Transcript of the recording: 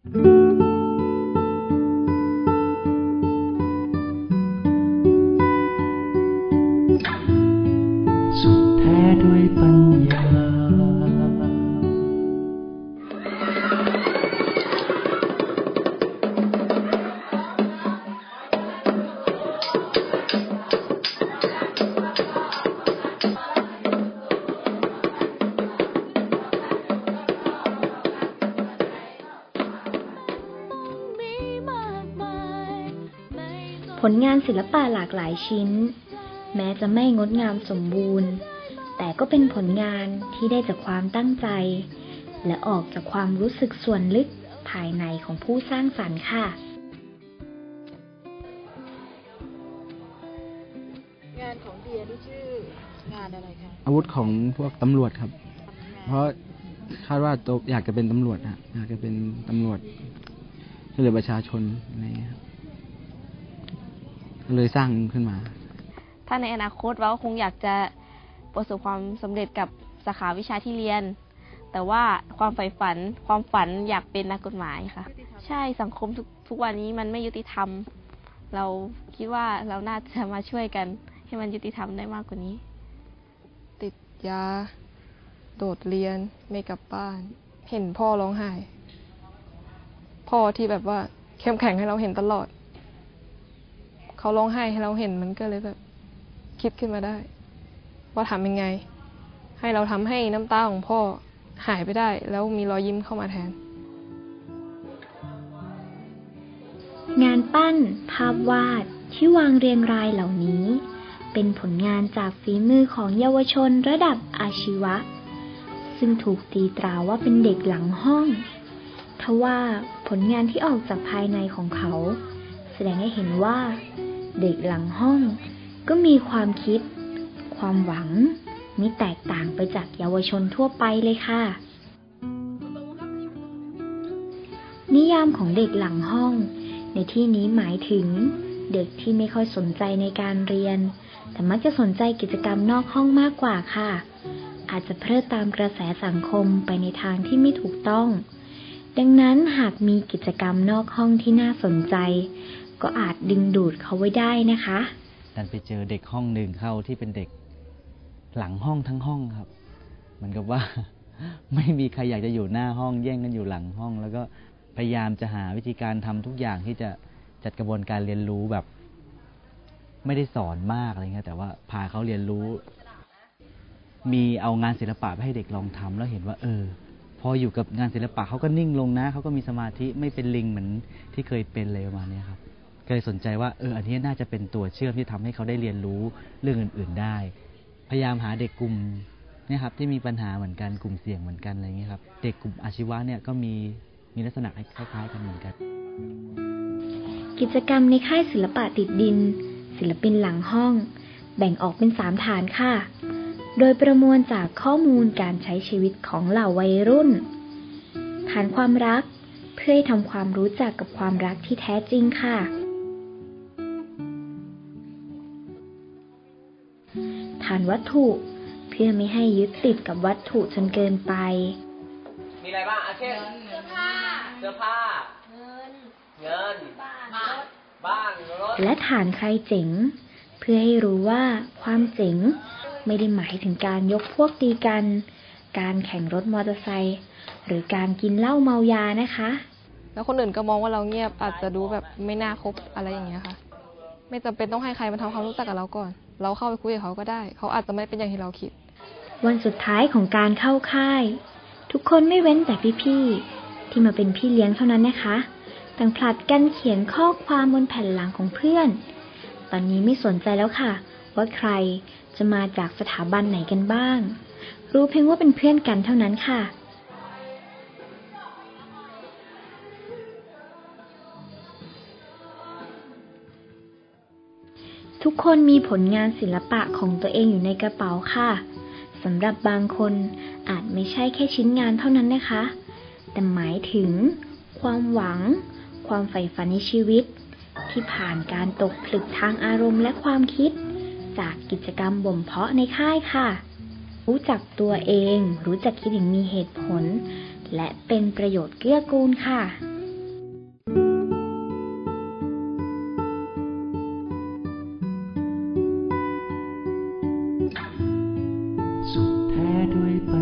สุขแท้ด้ ผลงานศิลปะหลากหลายชิ้น แม้จะไม่งดงามสมบูรณ์ แต่ก็เป็นผลงานที่ได้จากความตั้งใจ และออกจากความรู้สึกส่วนลึกภายในของผู้สร้างสรรค์ค่ะ งานของเดียนี่ชื่องานอะไรคะอาวุธของพวกตำรวจครับ เพราะคาดว่าตัวอยากจะเป็นตำรวจนะอยากจะเป็นตำรวจช่วยเหลือประชาชนอะไรอย่างเงี้ยครับก็ เลยสร้างขึ้นมา ถ้าในอนาคตเราก็คงอยากจะประสบความสำเร็จกับสาขาวิชาที่เรียน แต่ว่าความใฝ่ฝันความฝันอยากเป็นนักกฎหมายค่ะ ใช่สังคมทุกทุกวันนี้มันไม่ยุติธรรม เราคิดว่าเราน่าจะมาช่วยกัน ให้มันยุติธรรมได้มากกว่านี้ ติดยา โดดเรียนไม่กลับบ้าน เห็นพ่อร้องไห้ พ่อที่แบบว่าเข้มแข็งให้เราเห็นตลอด เขาร้องไห้ให้เราเห็นมันก็เลยแบบ คิดขึ้นมาได้ ว่าทำยังไง ให้เราทำให้น้ำตาของพ่อหายไปได้ แล้วมีรอยยิ้มเข้ามาแทน งานปั้น ภาพวาดที่วางเรียงรายเหล่านี้ เป็นผลงานจากฝีมือของเยาวชนระดับอาชีวะ ซึ่งถูกตีตราว่าเป็นเด็กหลังห้องทว่าผลงานที่ออกจากภายในของเขา แสดงให้เห็นว่า เด็กหลังห้อง ก็มีความคิด ความหวังมิแตกต่างไปจากเยาวชนทั่วไปเลยค่ะ นิยามของเด็กหลังห้อง ในที่นี้หมายถึง เด็กที่ไม่ค่อยสนใจในการเรียน แต่มักจะสนใจกิจกรรมนอกห้องมากกว่าค่ะ อาจจะเพลิดตามกระแสสังคมไปในทางที่ไม่ถูกต้องดังนั้นหากมีกิจกรรมนอกห้องที่น่าสนใจ ก็อาจดึงดูดเขาไว้ได้นะคะดันไปเจอเด็กห้องหนึ่งเข้าที่เป็นเด็กหลังห้องทั้งห้องครับ เหมือนกับว่า ไม่มีใครอยากจะอยู่หน้าห้องแย่งกันอยู่หลังห้อง แล้วก็พยายามจะหาวิธีการทำทุกอย่างที่จะจัดกระบวนการเรียนรู้แบบ ไม่ได้สอนมากอะไรเงี้ยแต่ว่าพาเขาเรียนรู้ มีเอางานศิลปะไปให้เด็กลองทำแล้วเห็นว่า เออ พออยู่กับงานศิลปะเขาก็นิ่งลงนะเขาก็มีสมาธิไม่เป็นลิงเหมือนที่เคยเป็นเลยประมาณนี้ครับ ก็เลยสนใจว่าเอออันนี้น่าจะเป็นตัวเชื่อมที่ทำให้เขาได้เรียนรู้เรื่องอื่น ๆได้ พยายามหาเด็กกลุ่มเนี่ยครับที่มีปัญหาเหมือนกันกลุ่มเสี่ยงเหมือนกันอะไรเงี้ยครับ เด็กกลุ่มอาชีวะเนี่ยก็มีมีลักษณะคล้ายๆกันเหมือนกัน กิจกรรมในค่ายศิลปะติดดิน ศิลปินหลังห้อง แบ่งออกเป็นสามฐานค่ะ โดยประมวลจากข้อมูลการใช้ชีวิตของเหล่าวัยรุ่น ฐานความรักเพื่อให้ทำความรู้จักกับความรักที่แท้จริงค่ะ ฐานวัตถุ เพื่อไม่ให้ยึดติดกับวัตถุจนเกินไป มีอะไรบ้างอาเช่นเสื้อผ้าเสื้อผ้า เงินเงินบ้านบ้านรถ และฐานใครเจ๋ง เพื่อให้รู้ว่าความเจ๋งไม่ได้หมายถึงการยกพวกตีกัน การแข่งรถมอเตอร์ไซค์หรือการกินเหล้าเมายานะคะ แล้วคนอื่นก็มองว่าเราเงียบอาจจะดูแบบไม่น่าคบอะไรอย่างเงี้ยค่ะ ไม่จำเป็นต้องให้ใครมาทำความรู้จักกับเราก่อน เราเข้าไปคุยกับเขาก็ได้ เขาอาจจะไม่เป็นอย่างที่เราคิด วันสุดท้ายของการเข้าค่าย ทุกคนไม่เว้นแต่พี่ๆที่มาเป็นพี่เลี้ยงเท่านั้นนะคะ ต่างผลัดกันเขียนข้อความบนแผ่นหลังของเพื่อน ตอนนี้ไม่สนใจแล้วค่ะ ว่าใครจะมาจากสถาบันไหนกันบ้าง รู้เพียงว่าเป็นเพื่อนกันเท่านั้นค่ะ ทุกคนมีผลงานศิลปะของตัวเองอยู่ในกระเป๋าค่ะสำหรับบางคนอาจไม่ใช่แค่ชิ้นงานเท่านั้นนะคะ แต่หมายถึง ความหวัง ความใฝ่ฝันในชีวิต ที่ผ่านการตกผลึกทางอารมณ์และความคิด จากกิจกรรมบ่มเพาะในค่ายค่ะ รู้จักตัวเอง รู้จักคิดอย่างมีเหตุผล และเป็นประโยชน์เกื้อกูลค่ะ do it by